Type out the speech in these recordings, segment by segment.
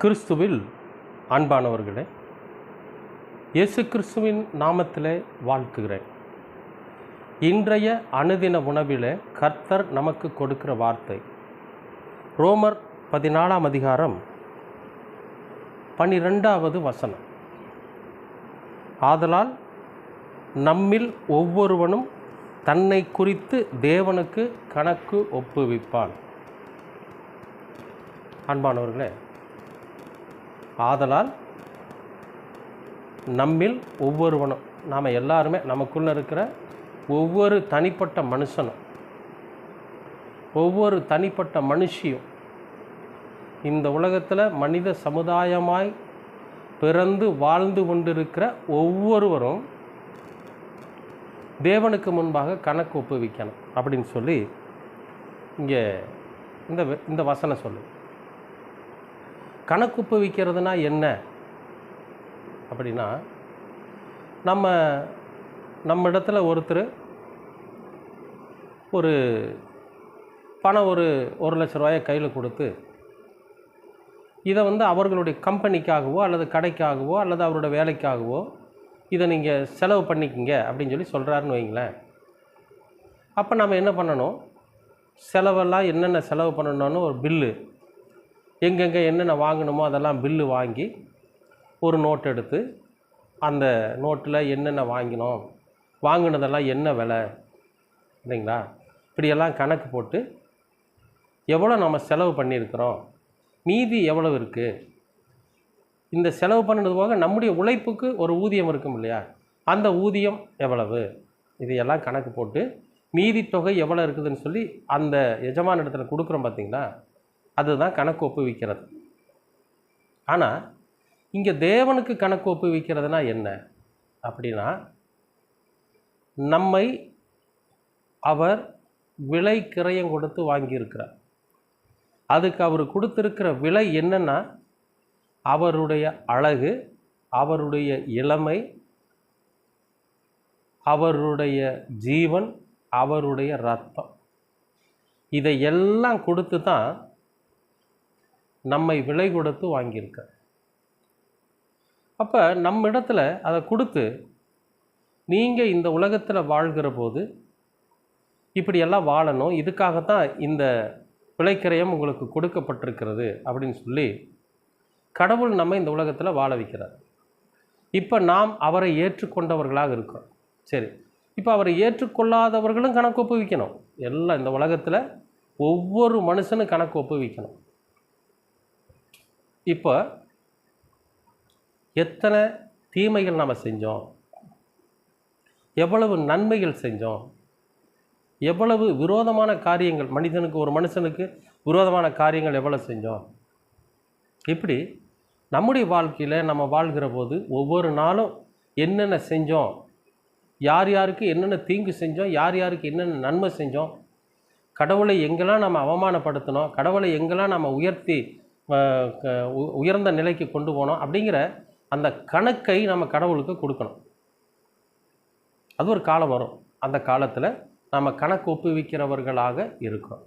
கிறிஸ்துவில் அன்பானவர்களே இயேசு கிறிஸ்துவின் நாமத்திலே வாழ்த்துகிறேன். இன்றைய அனுதின உணவில் கர்த்தர் நமக்கு கொடுக்கிற வார்த்தை ரோமர் பதினாலாம் அதிகாரம் பனிரெண்டாவது வசனம். ஆதலால் நம்மில் ஒவ்வொருவனும் தன்னை குறித்து தேவனுக்கு கணக்கு ஒப்புவிப்பான். அன்பானவர்களே ஆதலால் நம்மில் ஒவ்வொருவனும் நாம் எல்லாருமே நமக்குள்ளே இருக்கிற ஒவ்வொரு தனிப்பட்ட மனுஷனும் ஒவ்வொரு தனிப்பட்ட மனுஷியும் இந்த உலகத்தில் மனித சமுதாயமாய் பிறந்து வாழ்ந்து கொண்டிருக்கிற ஒவ்வொருவரும் தேவனுக்கு முன்பாக கணக்கு ஒப்புவிக்கணும் அப்படின்னு சொல்லி இங்கே இந்த வ- இந்த வசனம் சொல்லு கணக்கு விற்கிறதுனா என்ன? அப்படின்னா நம்ம நம்ம இடத்துல ஒருத்தர் ஒரு பணம் ஒரு ஒரு லட்ச ரூபாயை கையில் கொடுத்து இதை வந்து அவர்களுடைய கம்பெனிக்காகவோ அல்லது கடைக்காகவோ அல்லது அவரோட வேலைக்காகவோ இதை நீங்கள் செலவு பண்ணிக்கங்க அப்படின்னு சொல்லி சொல்கிறாருன்னு வைங்களேன். அப்போ நம்ம என்ன பண்ணணும்? செலவெல்லாம் என்னென்ன செலவு பண்ணணும்னு ஒரு பில்லு எங்கெங்கே என்னென்ன வாங்கணுமோ அதெல்லாம் பில்லு வாங்கி ஒரு நோட் எடுத்து அந்த நோட்டில் என்னென்ன வாங்கினோம் வாங்கினதெல்லாம் என்ன விலை இல்லைங்களா? இப்படியெல்லாம் கணக்கு போட்டு எவ்வளோ நம்ம செலவு பண்ணியிருக்கிறோம் மீதி எவ்வளவு இருக்குது இந்த செலவு பண்ணது போக நம்முடைய உழைப்புக்கு ஒரு ஊதியம் இருக்கும் இல்லையா? அந்த ஊதியம் எவ்வளவு? இதையெல்லாம் கணக்கு போட்டு மீதி தொகை எவ்வளோ இருக்குதுன்னு சொல்லி அந்த எஜமான இடத்துல கொடுக்குறோம் பார்த்தீங்களா அதுதான் கணக்கு ஒப்புவிக்கிறது ஆனால் இங்கே தேவனுக்கு கணக்கு ஒப்புவிக்கிறதுனா என்ன? அப்படின்னா நம்மை அவர் விலை கிரயம் கொடுத்து வாங்கியிருக்கிறார். அதுக்கு அவர் கொடுத்துருக்கிற விலை என்னென்னா அவருடைய அழகு அவருடைய இளமை அவருடைய ஜீவன் அவருடைய ரத்தம். இதை எல்லாம் கொடுத்து தான் நம்மை விலை கொடுத்து வாங்கியிருக்க. அப்போ நம்ம இடத்துல அதை கொடுத்து நீங்கள் இந்த உலகத்தில் வாழ்கிற போது இப்படியெல்லாம் வாழணும் இதுக்காகத்தான் இந்த விலைக்கிரயம் உங்களுக்கு கொடுக்கப்பட்டிருக்கிறது அப்படின்னு சொல்லி கடவுள் நம்ம இந்த உலகத்தில் வாழ வைக்கிறார். இப்போ நாம் அவரை ஏற்றுக்கொண்டவர்களாக இருக்கிறோம் சரி இப்போ அவரை ஏற்றுக்கொள்ளாதவர்களும் கணக்கு ஒப்புவிக்கணும். எல்லாம் இந்த உலகத்தில் ஒவ்வொரு மனுஷனும் கணக்கு ஒப்புவிக்கணும். இப்போ எத்தனை தீமைகள் நம்ம செஞ்சோம்? எவ்வளவு நன்மைகள் செஞ்சோம்? எவ்வளவு விரோதமான காரியங்கள் மனிதனுக்கு ஒரு மனுஷனுக்கு விரோதமான காரியங்கள் எவ்வளவு செஞ்சோம்? இப்படி நம்முடைய வாழ்க்கையில் நம்ம வாழ்கிற போது ஒவ்வொரு நாளும் என்னென்ன செஞ்சோம்? யார் யாருக்கு என்னென்ன தீங்கு செஞ்சோம்? யார் யாருக்கு என்னென்ன நன்மை செஞ்சோம்? கடவுளை எங்கெல்லாம் நம்ம அவமானப்படுத்தினோம் கடவுளை எங்கெல்லாம் நம்ம உயர்த்தி உயர்ந்த நிலைக்கு கொண்டு போனோம் அப்படிங்கிற அந்த கணக்கை நம்ம கடவுளுக்கு கொடுக்கணும். அது ஒரு காலம் வரும். அந்த காலத்தில் நம்ம கணக்கு ஒப்புவிக்கிறவர்களாக இருக்கிறோம்.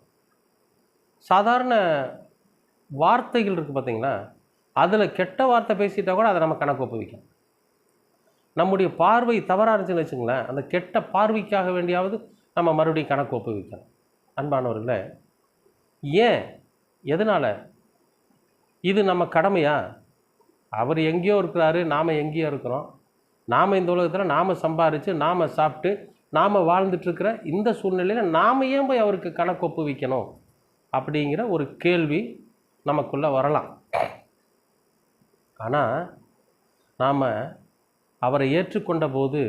சாதாரண வார்த்தைகள் இருக்குது பார்த்தீங்களா அதில் கெட்ட வார்த்தை பேசிட்டா கூட அதை நம்ம கணக்கு ஒப்புவிக்கணும் நம்முடைய பார்வை தவறாக இருந்துச்சுன்னு வச்சுங்களேன் அந்த கெட்ட பார்வைக்காக வேண்டியாவது நம்ம மறுபடியும் கணக்கு ஒப்புவிக்கணும் அன்பானவர்களே ஏன்? எதனால்? இது நம்ம கடமையா? அவர் எங்கேயோ இருக்கிறாரு நாம் எங்கேயோ இருக்கிறோம். நாம் இந்த உலகத்தில் நாம் சம்பாரித்து நாம் சாப்பிட்டு நாம் வாழ்ந்துட்டுருக்கிற இந்த சூழ்நிலையில் நாம் ஏன் போய் அவருக்கு கணக்கு ஒப்புவிக்கணும் அப்படிங்கிற ஒரு கேள்வி நமக்குள்ளே வரலாம். ஆனால் நாம் அவரை ஏற்றுக்கொண்ட போது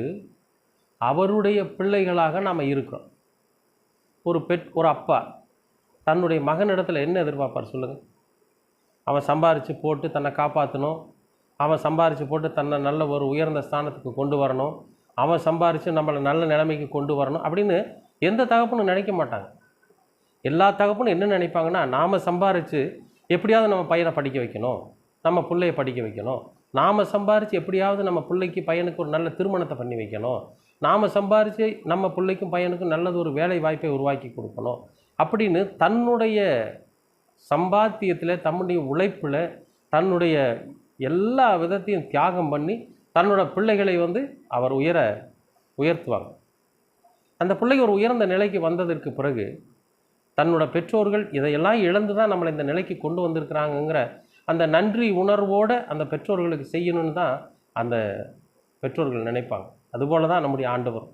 அவருடைய பிள்ளைகளாக நாம் இருக்கிறோம். ஒரு பெட் ஒரு அப்பா தன்னுடைய மகனிடத்தில் என்ன எதிர்பார்ப்பார் சொல்லுங்கள் அவன் சம்பாரித்து போட்டு தன்னை காப்பாற்றணும் அவன் சம்பாரித்து போட்டு தன்னை நல்ல ஒரு உயர்ந்த ஸ்தானத்துக்கு கொண்டு வரணும். அவன் சம்பாரித்து நம்மளை நல்ல நிலைமைக்கு கொண்டு வரணும் அப்படின்னு எந்த தகப்பனும் நினைக்க மாட்டாங்க. எல்லா தகப்பனும் என்ன நினைப்பாங்கன்னா நாம் சம்பாரித்து எப்படியாவது நம்ம பையனை படிக்க வைக்கணும். நம்ம பிள்ளைய படிக்க வைக்கணும். நாம் சம்பாரித்து எப்படியாவது நம்ம பிள்ளைக்கு பையனுக்கு ஒரு நல்ல திருமணத்தை பண்ணி வைக்கணும். நாம் சம்பாரித்து நம்ம பிள்ளைக்கும் பையனுக்கும் நல்லது ஒரு வேலை வாய்ப்பை உருவாக்கி கொடுக்கணும். அப்படின்னு தன்னுடைய சம்பாத்தியத்தில் தன்னுடைய உழைப்பில் தன்னுடைய எல்லா விதத்தையும் தியாகம் பண்ணி தன்னோட பிள்ளைகளை வந்து அவர் உயர உயர்த்துவாங்க. அந்த பிள்ளை ஒரு உயர்ந்த நிலைக்கு வந்ததற்கு பிறகு தன்னோட பெற்றோர்கள் இதையெல்லாம் இழந்து தான் நம்மளை இந்த நிலைக்கு கொண்டு வந்திருக்கிறாங்கங்கிற அந்த நன்றி உணர்வோடு அந்த பெற்றோர்களுக்கு செய்யணும்னு தான் அந்த பெற்றோர்கள் நினைப்பாங்க. அதுபோல தான் நம்முடைய ஆண்டவர்.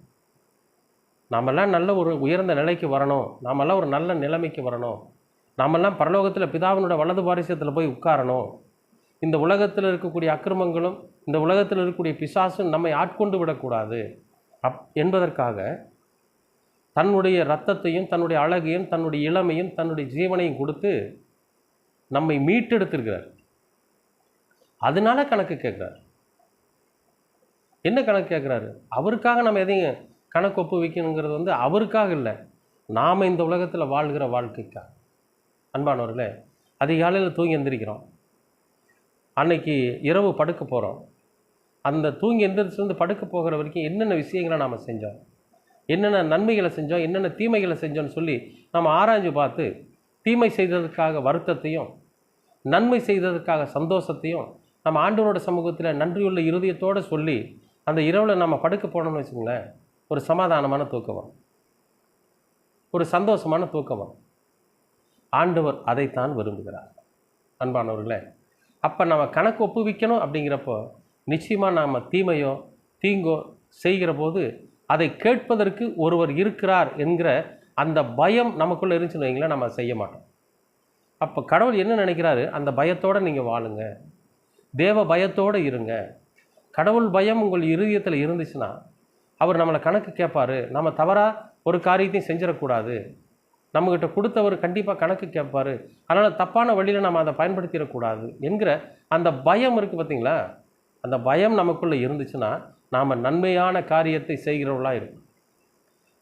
நாமெல்லாம் நல்ல ஒரு உயர்ந்த நிலைக்கு வரணும். நாமெல்லாம் ஒரு நல்ல நிலைமைக்கு வரணும். நாமெல்லாம் பரலோகத்தில் பிதாவினோட வலது பாரிசத்தில் போய் உட்காரணும். இந்த உலகத்தில் இருக்கக்கூடிய அக்கிரமங்களும் இந்த உலகத்தில் இருக்கக்கூடிய பிசாசும் நம்மை ஆட்கொண்டு விடக்கூடாது. அப் என்பதற்காக தன்னுடைய ரத்தத்தையும் தன்னுடைய அழகையும் தன்னுடைய இளமையும் தன்னுடைய ஜீவனையும் கொடுத்து நம்மை மீட்டெடுத்திருக்கிறார். அதனால கணக்கு கேட்குறார். என்ன கணக்கு கேட்குறாரு? அவருக்காக நம்ம எதையும் கணக்கு ஒப்பு வைக்கணுங்கிறது வந்து அவருக்காக இல்லை. நாம் இந்த உலகத்தில் வாழ்கிற வாழ்க்கைக்காக. அன்பானவர்களே அதிகாலையில் தூங்கி எந்திரிக்கிறோம். அன்னைக்கு இரவு படுக்க போகிறோம் அந்த தூங்கி எந்திரிச்சிருந்து படுக்க போகிற வரைக்கும் என்னென்ன விஷயங்களை நாம் செஞ்சோம்? என்னென்ன நன்மைகளை செஞ்சோம்? என்னென்ன தீமைகளை செஞ்சோம்னு சொல்லி நம்ம ஆராய்ஞ்சு பார்த்து தீமை செய்ததற்காக வருத்தத்தையும் நன்மை செய்ததற்காக சந்தோஷத்தையும் நம்ம ஆண்டவரோட சமூகத்தில் நன்றியுள்ள இருதயத்தோடு சொல்லி அந்த இரவில் நம்ம படுக்க போனோம்னு வச்சுங்களேன் ஒரு சமாதானமான தூக்கம் ஒரு சந்தோஷமான தூக்கம் வரும். ஆண்டவர் அதைத்தான் விரும்புகிறார். அன்பானவர்களே அப்போ நம்ம கணக்கு ஒப்புவிக்கணும் அப்படிங்கிறப்போ நிச்சயமாக நாம் தீமையோ தீங்கோ செய்கிற போது அதை கேட்பதற்கு ஒருவர் இருக்கிறார் என்கிற அந்த பயம் நமக்குள்ளே இருந்துச்சுன்னு வைங்களேன் நம்ம செய்ய மாட்டோம். அப்போ கடவுள் என்ன நினைக்கிறாரு? அந்த பயத்தோடு நீங்கள் வாழுங்க. தேவ பயத்தோடு இருங்க. கடவுள் பயம் உங்கள் இருதயத்தில் இருந்துச்சுன்னா அவர் நம்மளை கணக்கு கேட்பாரு. நம்ம தவறாக ஒரு காரியத்தையும் செஞ்சிடக்கூடாது. நம்மக்கிட்ட கொடுத்தவர் கண்டிப்பாக கணக்கு கேட்பார். அதனால் தப்பான வழியில் நம்ம அதை பயன்படுத்திடக்கூடாது என்கிற அந்த பயம் இருக்குது பார்த்திங்களா அந்த பயம் நமக்குள்ளே இருந்துச்சுன்னா நாம் நன்மையான காரியத்தை செய்கிறவர்களாக இருக்கும்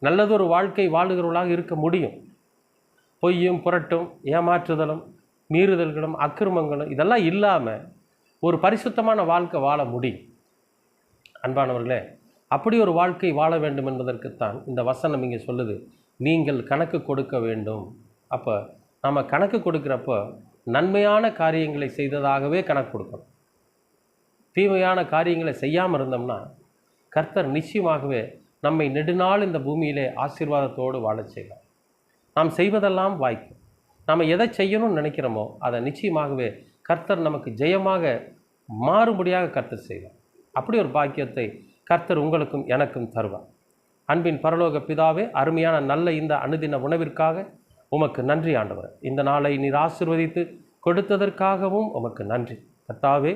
நல்லதொரு வாழ்க்கை வாழுகிறவர்களாக இருக்க முடியும். பொய்யும் புரட்டும் ஏமாற்றுதலும் மீறுதல்களும் அக்கிரமங்களும் இதெல்லாம் இல்லாமல் ஒரு பரிசுத்தமான வாழ்க்கை வாழ முடியும். அன்பானவர்களே அப்படி ஒரு வாழ்க்கை வாழ வேண்டும் என்பதற்குத்தான் இந்த வசனம் இங்கே சொல்லுது. நீங்கள் கணக்கு கொடுக்க வேண்டும். அப்போ நம்ம கணக்கு கொடுக்குறப்போ நன்மையான காரியங்களை செய்ததாகவே கணக்கு கொடுக்கணும். தீமையான காரியங்களை செய்யாமல் இருந்தோம்னா கர்த்தர் நிச்சயமாகவே நம்மை நெடுநாள் இந்த பூமியிலே ஆசீர்வாதத்தோடு வாழச் செய்வார். நாம் செய்வதெல்லாம் வாய்க்கும். நாம் எதை செய்யணும்னு நினைக்கிறோமோ அதை நிச்சயமாகவே கர்த்தர் நமக்கு ஜெயமாக மாறுபடியாக கர்த்தர் செய்வார். அப்படி ஒரு பாக்கியத்தை கர்த்தர் உங்களுக்கும் எனக்கும் தருவார். அன்பின் பரலோக பிதாவே அருமையான நல்ல இந்த அனுதின உணவிற்காக உமக்கு நன்றி ஆண்டவர். இந்த நாளை நீர் ஆசிர்வதித்து கொடுத்ததற்காகவும் உமக்கு நன்றி. கத்தாவே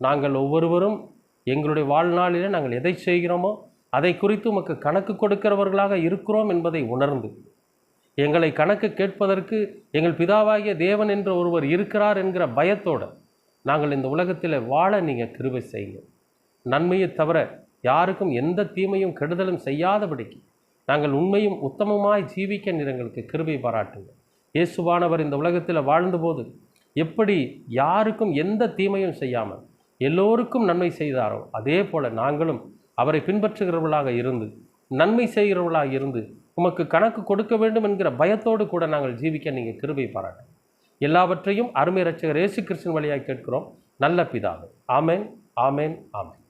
நாங்கள் ஒவ்வொருவரும் எங்களுடைய வாழ்நாளிலே நாங்கள் எதை செய்கிறோமோ அதை குறித்து உமக்கு கணக்கு கொடுக்கிறவர்களாக இருக்கிறோம் என்பதை உணர்ந்து எங்களை கணக்கு கேட்பதற்கு எங்கள் பிதாவாகிய தேவன் என்ற ஒருவர் இருக்கிறார் என்கிற பயத்தோடு நாங்கள் இந்த உலகத்தில் வாழ நீங்கள் கிருபை செய்யுங்க. நன்மையை தவிர யாருக்கும் எந்த தீமையும் கெடுதலும் செய்யாதபடிக்கு நாங்கள் உண்மையும் உத்தமமாய் ஜீவிக்க நிறங்களுக்கு எங்களுக்கு கிருபை பாராட்டுங்கள். இயேசுவானவர் இந்த உலகத்தில் வாழ்ந்தபோது எப்படி யாருக்கும் எந்த தீமையும் செய்யாமல் எல்லோருக்கும் நன்மை செய்தாரோ அதே போல நாங்களும் அவரை பின்பற்றுகிறவர்களாக இருந்து நன்மை செய்கிறவர்களாக இருந்து உமக்கு கணக்கு கொடுக்க வேண்டும் என்கிற பயத்தோடு கூட நாங்கள் ஜீவிக்க நீங்கள் கிருபை பாராட்டு எல்லாவற்றையும் அருமை ரட்சகர் இயேசு கிருஷ்ணன் வழியாக கேட்கிறோம். நல்ல பிதாவே. ஆமேன் ஆமேன் ஆமேன்.